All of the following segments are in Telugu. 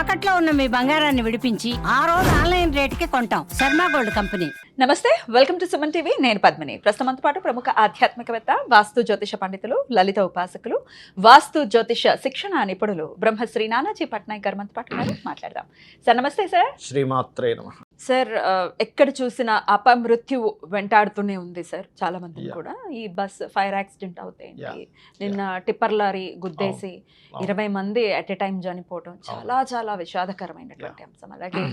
తాకట్లో ఉన్న మీ బంగారాన్ని విడిపించి ఆ రోజు ఆన్లైన్ రేటుకి కొంటాం. Sharma gold company. నమస్తే వెల్కమ్ టు సుమన్ టీవీ. నేను పద్మిని. ప్రస్తుతంతో పాటు ప్రముఖ ఆధ్యాత్మికవేత్త వాస్తు జ్యోతిష పండితులు లలిత ఉపాసకులు వాస్తు జ్యోతిష శిక్షణ నిపుణులు బ్రహ్మశ్రీ నానాజీ పట్నాయక్ గారు మనతో పాటు. మాట్లాడదాం. సార్ నమస్తే సార్. శ్రీమాత్రే నమ. సార్ ఎక్కడ చూసినా అపమృత్యువు వెంటాడుతూనే ఉంది సార్ చాలా మంది. కూడా. ఈ బస్ ఫైర్ యాక్సిడెంట్ అవుతాయండి. నిన్న టిప్పర్ లారీ గుద్దేసి అవును. ఇరవై మంది అట్ ఎ టైం చనిపోవడం చాలా చాలా విషాదకరమైనటువంటి అంశం. అలాగే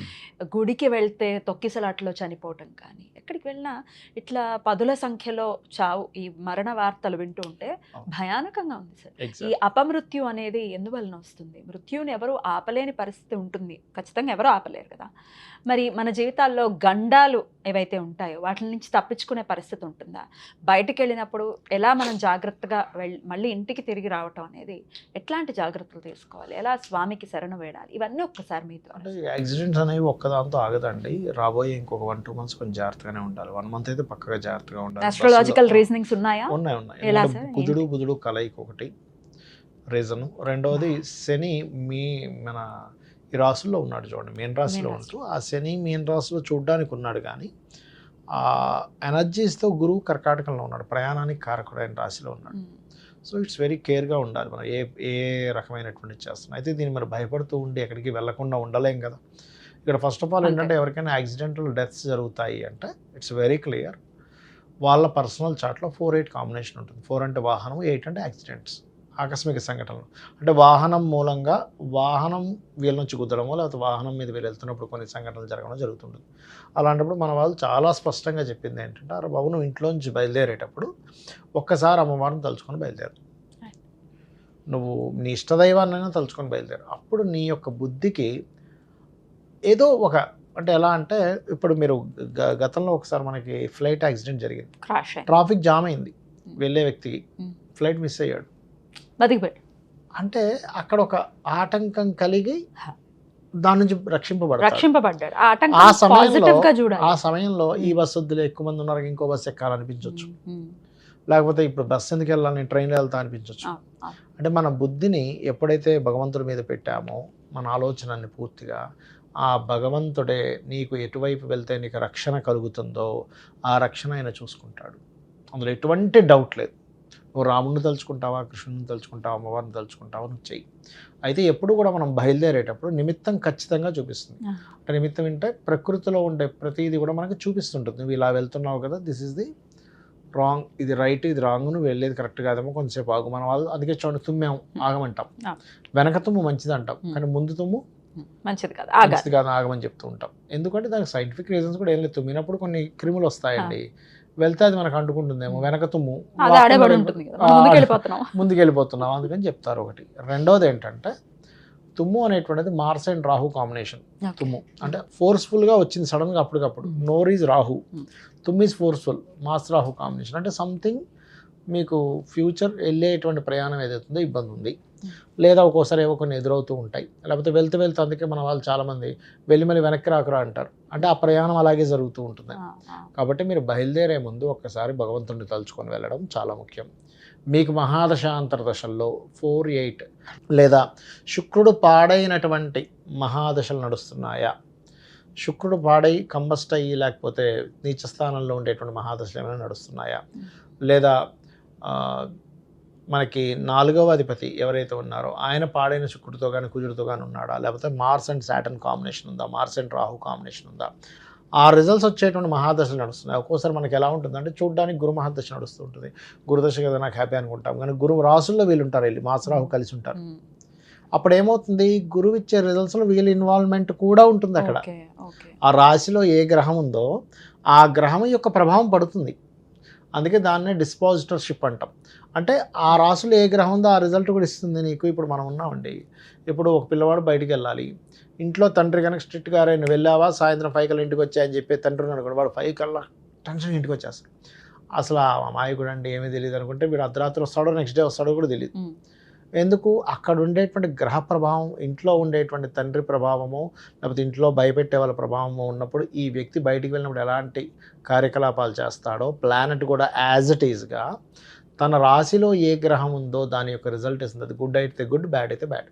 గుడికి వెళ్తే తొక్కిసలాట్లో చనిపోవటం కానీ ఎక్కడికి వెళ్ళినా ఇట్లా పదుల సంఖ్యలో చావు ఈ మరణ వార్తలు వింటూ ఉంటే. భయానకంగా ఉంది సార్. ఈ. అపమృత్యు అనేది ఎందువలన వస్తుంది? మృత్యువుని ఎవరు ఆపలేని పరిస్థితి ఉంటుంది? ఖచ్చితంగా ఎవరు ఆపలేరు కదా. మరి మన జీవితాల్లో గండాలు ఏవైతే ఉంటాయో వాటి నుంచి తప్పించుకునే పరిస్థితి ఉంటుందా? బయటికి వెళ్ళినప్పుడు ఎలా మనం జాగ్రత్తగా వెళ్ మళ్ళీ ఇంటికి తిరిగి రావటం అనేది ఎట్లాంటి జాగ్రత్తలు తీసుకోవాలి? ఎలా స్వామికి శరణు వేడాలి? ఇవన్నీ ఒక్కసారి మీతో అంటే యాక్సిడెంట్స్ అనేవి ఒక్కదాంతో ఆగదండి. రాబోయే ఇంకొక వన్ టూ మంత్స్ కొంచెం జాగ్రత్తగానే ఉండాలి. వన్ మంత్ అయితే పక్కగా జాగ్రత్తగా ఉండాలి. ఆస్ట్రాలజికల్ రీజనింగ్స్ ఉన్నాయా? ఉన్నాయి ఉన్నాయి? కుజుడు బుధుడు కలయిక ఒకటి రీజన్. రెండవది శని మీ మన ఈ రాశుల్లో ఉన్నాడు చూడండి మీన రాశిలో ఉంటూ ఆ శని మీన రాశిలో చూడడానికి ఉన్నాడు కానీ ఆ ఎనర్జీస్తో గురువు కర్కాటకంలో ఉన్నాడు ప్రయాణానికి కారకుడైన రాశిలో ఉన్నాడు. సో ఇట్స్ వెరీ కేర్గా ఉండాలి మనం ఏ ఏ రకమైనటువంటి చేస్తున్నాం. అయితే దీన్ని మరి భయపడుతూ ఉండి ఎక్కడికి వెళ్ళకుండా ఉండలేం కదా. ఇక్కడ ఫస్ట్ ఆఫ్ ఆల్. ఏంటంటే ఎవరికైనా యాక్సిడెంటల్ డెత్స్ జరుగుతాయి అంటే ఇట్స్ వెరీ క్లియర్. వాళ్ళ పర్సనల్ చార్ట్లో ఫోర్ ఎయిట్ కాంబినేషన్ ఉంటుంది. ఫోర్ అంటే వాహనం ఎయిట్ అంటే యాక్సిడెంట్స్. ఆకస్మిక సంఘటనలు. అంటే వాహనం మూలంగా వాహనం వీళ్ళ నుంచి కుదరమో లేకపోతే వాహనం మీద వీళ్ళు వెళ్తున్నప్పుడు కొన్ని సంఘటనలు జరగడం జరుగుతుంటుంది. అలాంటప్పుడు మన వాళ్ళు చాలా స్పష్టంగా చెప్పింది ఏంటంటే అరే బాబు నువ్వు ఇంట్లోంచి బయలుదేరేటప్పుడు ఒక్కసారి అమ్మవారిని తలుచుకొని బయలుదేరు. నువ్వు నీ ఇష్టదైవాన్నైనా తలుచుకొని బయలుదేరు. అప్పుడు నీ యొక్క బుద్ధికి ఏదో ఒక అంటే ఎలా అంటే ఇప్పుడు మీరు గ- గతంలో ఒకసారి మనకి ఫ్లైట్ యాక్సిడెంట్ జరిగింది. ట్రాఫిక్ జామ్ అయింది. వెళ్ళే వ్యక్తికి. ఫ్లైట్ మిస్ అయ్యాడు. బతికిపోయాడు అంటే అక్కడ ఒక ఆటంకం కలిగి. దాని నుంచి రక్షింపబడతాడు. రక్షింపబడ్డాడు. ఆ సమయంలో- ఆ సమయంలో ఈ బస్సు వద్దులే ఎక్కువ మంది ఉన్నారు ఇంకో బస్సు ఎక్కాలనిపించవచ్చు. లేకపోతే ఇప్పుడు బస్సు ఎందుకు వెళ్ళాలి నేను ట్రైన్లో వెళ్తా అనిపించవచ్చు. అంటే మన బుద్ధిని ఎప్పుడైతే భగవంతుడి మీద పెట్టామో మన ఆలోచనని పూర్తిగా ఆ భగవంతుడే నీకు ఎటువైపు వెళ్తే నీకు రక్షణ కలుగుతుందో ఆ రక్షణ ఆయన చూసుకుంటాడు. అందులో ఎటువంటి డౌట్ లేదు. నువ్వు రాముడిని తలుచుకుంటావా కృష్ణుని తలుచుకుంటావా అమ్మవారిని తలుచుకుంటావా నువ్వు చెయ్యి. అయితే ఎప్పుడు కూడా మనం బయలుదేరేటప్పుడు నిమిత్తం ఖచ్చితంగా చూపిస్తుంది. అంటే నిమిత్తం అంటే ప్రకృతిలో ఉండే ప్రతిదీ కూడా మనకి చూపిస్తుంటుంది. నువ్వు ఇలా వెళ్తున్నావు కదా దిస్ ఇస్ ది రాంగ్ ఇది రైట్ ఇది రాంగ్ నువ్వు వెళ్ళేది కరెక్ట్ కాదేమో కొంచెంసేపు ఆగు. మన వాళ్ళు అందుకే చూడండి తుమ్మాం ఆగమంటాం. వెనక తుమ్ము మంచిది అంటాం. కానీ ముందు తుమ్ము మంచిది కదా మంచిది కాదు ఆగమని చెప్తూ ఉంటాం. ఎందుకంటే దానికి సైంటిఫిక్ రీజన్స్ కూడా ఏం లేదు. తుమ్మినప్పుడు కొన్ని క్రిములు వస్తాయండి. వెళ్తే అది మనకు అంటుకుంటుందేమో వెనక తుమ్ము. అది వాకుండా ఆడబడి వెళ్ళి- ఉంటుంది కదా ఆ, మనం ముందుకు వెళ్ళిపోతున్నాం. ముందుకు వెళ్ళిపోతున్నాం అందుకని చెప్తారు ఒకటి. రెండోది ఏంటంటే తుమ్ము అనేటువంటిది మార్స్ అండ్ రాహు కాంబినేషన్. తుమ్ము. అంటే ఫోర్స్ఫుల్గా వచ్చింది సడన్గా అప్పటికప్పుడు. నోర్ ఈజ్ రాహు. తుమ్ము is forceful. Mars Rahu combination. అంటే సంథింగ్ మీకు ఫ్యూచర్ వెళ్ళేటువంటి ప్రయాణం ఏదైతుందో ఇబ్బంది ఉంది. లేదా ఒక్కోసారి ఏవో కొన్ని ఎదురవుతూ ఉంటాయి. లేకపోతే వెళ్తూ వెళ్తూ అందుకే మన వాళ్ళు చాలామంది వెళ్ళి మళ్ళీ వెనక్కి రాకురా అంటారు. అంటే ఆ ప్రయాణం అలాగే జరుగుతూ ఉంటుంది. కాబట్టి మీరు బయలుదేరే ముందు ఒక్కసారి భగవంతుడిని తలుచుకొని వెళ్ళడం చాలా ముఖ్యం. మీకు మహాదశాంతర దశల్లో ఫోర్ ఎయిట్ లేదా శుక్రుడు పాడైనటువంటి మహాదశలు నడుస్తున్నాయా? శుక్రుడు పాడై కంబస్ట్ అయ్యి లేకపోతే నీచ స్థానంలో ఉండేటువంటి మహాదశలు ఏమైనా నడుస్తున్నాయా? లేదా మనకి నాలుగవ అధిపతి ఎవరైతే ఉన్నారో ఆయన పాడైన శుక్రుడితో కానీ కుజుడితో కానీ ఉన్నాడా? లేకపోతే మార్స్ అండ్ సాటర్న్ కాంబినేషన్ ఉందా? మార్స్ అండ్ రాహు కాంబినేషన్ ఉందా? ఆ రిజల్ట్స్ వచ్చేటువంటి మహాదశలు నడుస్తున్నాయి. ఒక్కోసారి మనకి ఎలా ఉంటుందంటే చూడడానికి గురు మహాదశ నడుస్తూ ఉంటుంది. గురుదశ కదా నాకు హ్యాపీ అనుకుంటాం. కానీ గురువు రాసుల్లో వీళ్ళు ఉంటారు వెళ్ళి మాస రాహు కలిసి ఉంటారు. అప్పుడు ఏమవుతుంది గురువు ఇచ్చే రిజల్ట్స్లో వీళ్ళ ఇన్వాల్వ్మెంట్ కూడా ఉంటుంది అక్కడ. ఆ రాశిలో ఏ గ్రహం ఉందో ఆ గ్రహం యొక్క ప్రభావం పడుతుంది. అందుకే దాన్నే డిస్పాజిటర్షిప్ అంటాం. అంటే ఆ రాసులు ఏ గ్రహం ఉందో ఆ రిజల్ట్ కూడా ఇస్తుంది నీకు. ఇప్పుడు మనం ఉన్నామండి. ఇప్పుడు ఒక పిల్లవాడు బయటికి వెళ్ళాలి. ఇంట్లో తండ్రి కనుక స్ట్రిక్ట్ గారే నువ్వు వెళ్ళావా? సాయంత్రం ఫైవ్ కల్లా ఇంటికి వచ్చాయని చెప్పి తండ్రి అనుకోండి వాడు ఫైవ్ కల్లా టెన్షన్ ఇంటికి వచ్చేస్తాడు. అసలు ఆ అమాయకుడు అండి ఏమీ తెలియదు అనుకుంటే వీడు అర్ధరాత్రి వస్తాడో నెక్స్ట్ డే వస్తాడో కూడా తెలియదు ఎందుకు? అక్కడ ఉండేటువంటి గ్రహ ప్రభావం ఇంట్లో ఉండేటువంటి తండ్రి ప్రభావము లేకపోతే ఇంట్లో భయపెట్టే వాళ్ళ ప్రభావము ఉన్నప్పుడు ఈ వ్యక్తి బయటికి వెళ్ళినప్పుడు ఎలాంటి కార్యకలాపాలు చేస్తాడో ప్లానెట్ కూడా యాజ్ ఇట్ ఈజ్గా తన రాశిలో ఏ గ్రహం ఉందో దాని యొక్క రిజల్ట్ ఇస్తుంది అది గుడ్ అయితే గుడ్ బ్యాడ్ అయితే బ్యాడ్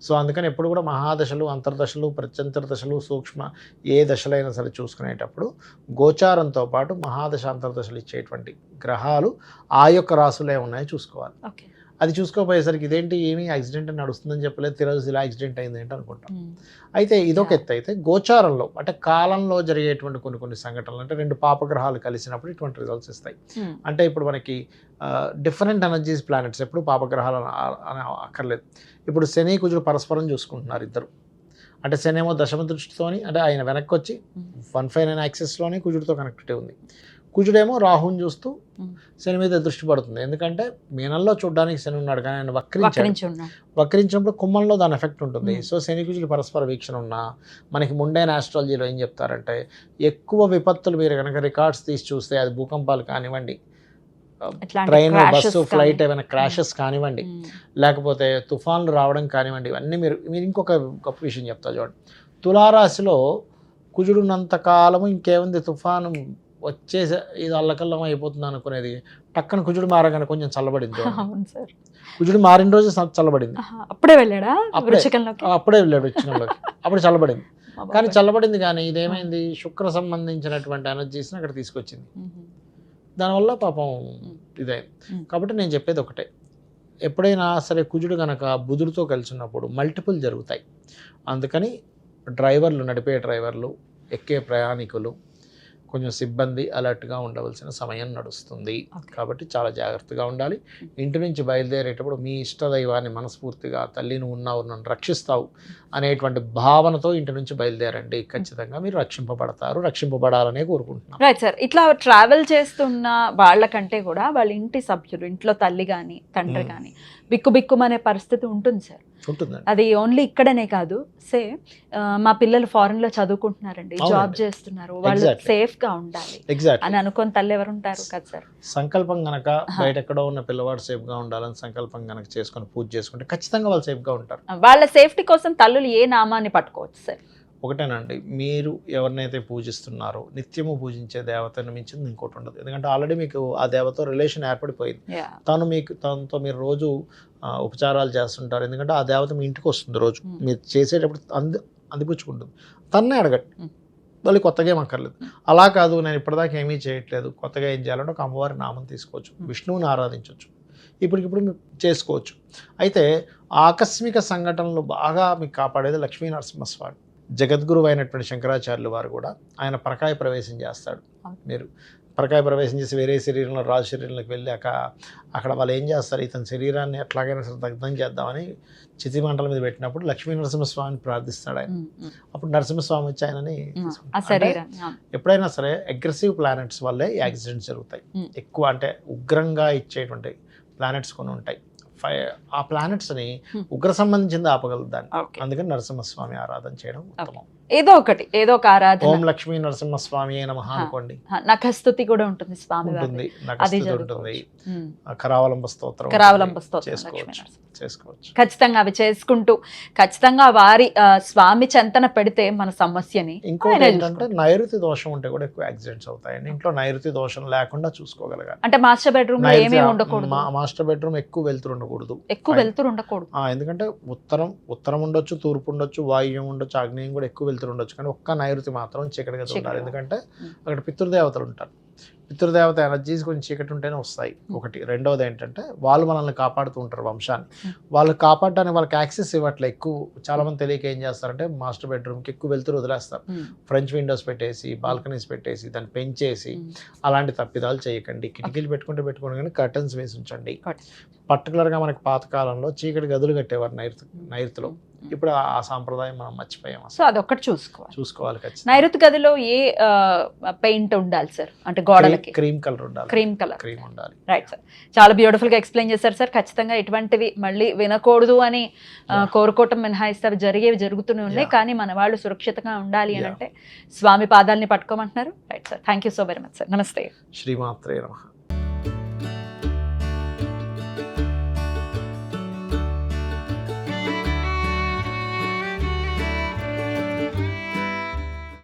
సో అందుకని ఎప్పుడు కూడా మహాదశలు అంతర్దశలు ప్రత్యంతర దశలు సూక్ష్మ ఏ దశలైనా సరే చూసుకునేటప్పుడు గోచారంతో పాటు మహాదశ అంతర్దశలు ఇచ్చేటువంటి గ్రహాలు ఆ యొక్క రాసులే ఉన్నాయో చూసుకోవాలి. ఓకే అది చూసుకోపోయేసరికి ఇదేంటి? ఏమీ యాక్సిడెంట్ అని నడుస్తుందని చెప్పలేదు. తిరగదు ఇలా యాక్సిడెంట్ అయింది ఏంటి అనుకుంటాం. అయితే ఇదొక ఎత్తు. అయితే గోచారంలో అంటే కాలంలో జరిగేటువంటి కొన్ని కొన్ని సంఘటనలు అంటే రెండు పాపగ్రహాలు కలిసినప్పుడు ఇటువంటి రిజల్ట్స్ ఇస్తాయి. అంటే ఇప్పుడు మనకి డిఫరెంట్ ఎనర్జీస్ ప్లానెట్స్ ఎప్పుడు పాపగ్రహాలు అన- అక్కర్లేదు. ఇప్పుడు శని కుజుడు పరస్పరం చూసుకుంటున్నారు ఇద్దరు. అంటే శని ఏమో దశమ దృష్టితోని అంటే ఆయన వెనక్కి వచ్చి వన్ ఫైవ్ నైన్ యాక్సెస్లోని కుజుడితో కనెక్టివిటీ ఉంది. కుజుడేమో రాహుని చూస్తూ. శని మీద దృష్టి పడుతుంది ఎందుకంటే మీనంలో చూడడానికి శని ఉన్నాడు కానీ ఆయన వక్రించాడు వక్రించి వక్రించినప్పుడు కుంభంలో దాని ఎఫెక్ట్ ఉంటుంది. సో శని కుజులు పరస్పర వీక్షణ ఉన్నా మనకి ముండైన ఆస్ట్రాలజీలో ఏం చెప్తారంటే ఎక్కువ విపత్తులు మీరు కనుక రికార్డ్స్ తీసి చూస్తే అది భూకంపాలు కానివ్వండి ట్రైన్ బస్సు. ఫ్లైట్ ఏమైనా క్రాషెస్ కానివ్వండి. లేకపోతే తుఫాన్లు రావడం కానివ్వండి ఇవన్నీ మీరు మీరు ఇంకొక గొప్ప విషయం చెప్తా చూడండి తులారాశిలో కుజుడున్నంత కాలము ఇంకేముంది తుఫాను వచ్చేసే ఇది అల్లకల్లం అయిపోతుంది అనుకునేది. టక్కన కుజుడు మారగానే కొంచెం చల్లబడింది చూడండి. అవును సార్. కుజుడు మారిన రోజు చల్లబడింది. అప్పుడే వెళ్ళాడా? అప్పుడే. వృచ్చికంలోకి? అప్పుడే వెళ్ళాడు వచ్చినలోకి అప్పుడు చల్లబడింది. కానీ. చల్లబడింది కానీ ఇదేమైంది? శుక్ర సంబంధించినటువంటి ఎనర్జీస్ని అక్కడ తీసుకొచ్చింది. దానివల్ల పాపం Mm. కాబట్టి నేను చెప్పేది ఒకటే. ఎప్పుడైనా సరే కుజుడు కనుక బుధుడితో కలిసి ఉన్నప్పుడు మల్టిపుల్ జరుగుతాయి. అందుకని డ్రైవర్లు నడిపే డ్రైవర్లు ఎక్కే ప్రయాణికులు కొంచెం సిబ్బంది అలర్ట్గా ఉండవలసిన సమయం నడుస్తుంది. కాబట్టి చాలా జాగ్రత్తగా ఉండాలి. ఇంటి నుంచి బయలుదేరేటప్పుడు మీ ఇష్టదైవాన్ని మనస్ఫూర్తిగా తల్లి నువ్వు ఉన్నావు నన్ను రక్షిస్తావు అనేటువంటి భావనతో ఇంటి నుంచి బయలుదేరండి. ఖచ్చితంగా మీరు రక్షింపబడతారు రక్షింపబడాలనే కోరుకుంటున్నాను రైట్ సార్ ఇట్లా ట్రావెల్ చేస్తున్న వాళ్ళకంటే కూడా వాళ్ళ ఇంటి సభ్యులు ఇంట్లో తల్లి కానీ తండ్రి. కానీ బిక్కు బిక్కుమనే పరిస్థితి ఉంటుంది సార్ అది ఓన్లీ ఇక్కడనే కాదు. సే మా పిల్లలు ఫారెన్లో చదువుకుంటున్నారండి. జాబ్. చేస్తున్నారు. వాళ్ళు. సేఫ్గా ఉండాలి అని అనుకొని తల్లి ఎవరు ఉంటారు కదా సార్. సంకల్పం గనక. బయట ఎక్కడో ఉన్న పిల్లవాడు సేఫ్గా ఉండాలని సంకల్పం గనక చేసుకొని పూజ చేసుకుంటే ఖచ్చితంగా వాళ్ళు సేఫ్గా ఉంటారు. వాళ్ళ సేఫ్టీ కోసం తల్లులు ఏ నామాన్ని పట్టుకోవచ్చు సార్? ఒకటేనండి మీరు ఎవరినైతే పూజిస్తున్నారో నిత్యము పూజించే దేవతను మించింది ఇంకోటి ఉండదు. ఎందుకంటే ఆల్రెడీ మీకు ఆ దేవతో రిలేషన్ ఏర్పడిపోయింది. తను మీకు తనతో మీరు రోజు ఉపచారాలు చేస్తుంటారు. ఎందుకంటే ఆ దేవత మీ ఇంటికి వస్తుంది రోజు. మీరు చేసేటప్పుడు అంది అందిపుచ్చుకుంటుంది. తన్నే అడగండి. Hmm. మళ్ళీ కొత్తగా ఏం అక్కర్లేదు. అలా కాదు నేను ఇప్పటిదాకా ఏమీ చేయట్లేదు. కొత్తగా ఏం చేయాలంటే ఒక అమ్మవారి నామం తీసుకోవచ్చు. విష్ణువుని ఆరాధించవచ్చు. ఇప్పటికిప్పుడు మీరు చేసుకోవచ్చు. అయితే ఆకస్మిక సంఘటనలు బాగా మీకు కాపాడేది లక్ష్మీ నరసింహస్వామి. జగద్గురు అయినటువంటి శంకరాచార్యులు వారు కూడా ఆయన పరకాయ ప్రవేశం చేస్తాడు. మీరు పరకాయ ప్రవేశం చేసి వేరే శరీరంలో రాజు శరీరంలోకి వెళ్ళాక అక్కడ వాళ్ళు ఏం చేస్తారు? ఇతని శరీరాన్ని ఎట్లాగైనా సరే దగ్ధం చేద్దామని చితి మంటల మీద పెట్టినప్పుడు లక్ష్మీ నరసింహస్వామిని ప్రార్థిస్తాడు ఆయన. అప్పుడు నరసింహస్వామి వచ్చి ఆయనని. ఎప్పుడైనా సరే అగ్రెసివ్ ప్లానెట్స్ వల్లే యాక్సిడెంట్స్ జరుగుతాయి. ఎక్కువ అంటే ఉగ్రంగా ఇచ్చేటువంటి ప్లానెట్స్ కొన్ని ఉంటాయి. ఫై ఆ ప్లానెట్స్ని Hmm. ఉగ్ర సంబంధించింది ఓకే అందుకని నరసింహస్వామి ఆరాధన చేయడం ఉత్తమం. ఏదో ఒకటి ఏదో ఒక ఆరాధన. ఓం లక్ష్మీ నరసింహస్వామి. అనుకోండి. నఖస్తుతి కూడా ఉంటుంది స్వామి ఉంటుంది అది నగస్థితి ఉంటుంది. కరావలంబ స్తోత్రం కరావలంబ. స్తోత్రం చేసుకోవచ్చు ఖచ్చితంగా అవి చేసుకుంటూ ఖచ్చితంగా వారి స్వామి చెంతన పెడితే మన సమస్యని ఇంకోటి ఏంటంటే. నైరుతి దోషం ఉంటే కూడా ఎక్కువ యాక్సిడెంట్స్ అవుతాయండి. ఇంట్లో నైరుతి దోషం లేకుండా చూసుకోగలగాలి. అంటే మాస్టర్ బెడ్రూమ్ ఏమేమి ఉండకూడదు. మాస్టర్ బెడ్రూమ్ ఎక్కువ వెళ్తురు ఉండకూడదు ఎక్కువ. వెళ్తురు ఉండకూడదు ఆ, ఎందుకంటే ఉత్తరం ఉత్తరం ఉండొచ్చు తూర్పు ఉండొచ్చు వాయువ్యం ఉండొచ్చు ఆగ్నేయం కూడా ఎక్కువ వెళ్తురు ఉండొచ్చు కానీ ఒక్క నైరుతి మాత్రం చీకటిగా ఉండాలి. ఎందుకంటే. అక్కడ పితృదేవతలు ఉంటారు పితృదేవత ఎనర్జీస్ కొంచెం చీకటి ఉంటేనే వస్తాయి ఒకటి. రెండవది ఏంటంటే వాళ్ళు మనల్ని కాపాడుతూ ఉంటారు వంశాన్ని. ఉం. వాళ్ళు కాపాడడానికి వాళ్ళకి యాక్సెస్ ఇవ్వట్లే ఎక్కువ. చాలా మంది తెలియక ఏం చేస్తారంటే మాస్టర్ బెడ్రూమ్కి ఎక్కువ వెళ్తురు వదిలేస్తారు. ఫ్రెంచ్ విండోస్ పెట్టేసి బాల్కనీస్ పెట్టేసి దాన్ని పెంచేసి. అలాంటి తప్పిదాలు చేయకండి. కిటికీలు పెట్టుకుంటే పెట్టుకోండి కానీ కర్టన్స్ వేసి ఉంచండి. పర్టికులర్గా మనకి పాతకాలంలో చీకటి గదులు కట్టేవారు నైరుతి నైరుతిలో. ఇప్పుడు ఆ సాంప్రదాయం మనం మర్చిపోయాం సో అదొక్కటి చూసుకోవాలి. చూసుకోవాలి ఖచ్చితంగా. నైరుతి గదిలో ఏ పెయింట్ ఉండాలి సార్? అంటే గోడలకి. క్రీమ్ కలర్ ఉండాలి. Cream colour. క్రీమ్ ఉండాలి. రైట్ సార్ చాలా బ్యూటిఫుల్గా ఎక్స్ప్లెయిన్ చేశారు సార్. ఖచ్చితంగా ఇటువంటివి మళ్ళీ వినకూడదు అని. కోరుకోవటం మినహాయిస్తే అవి జరిగేవి జరుగుతూనే ఉన్నాయి. కానీ మన వాళ్ళు సురక్షితంగా ఉండాలి అని. అంటే స్వామి పాదాలని పట్టుకోమంటున్నారు. Right sir thank you so very much sir నమస్తే శ్రీమాత్రే నమః.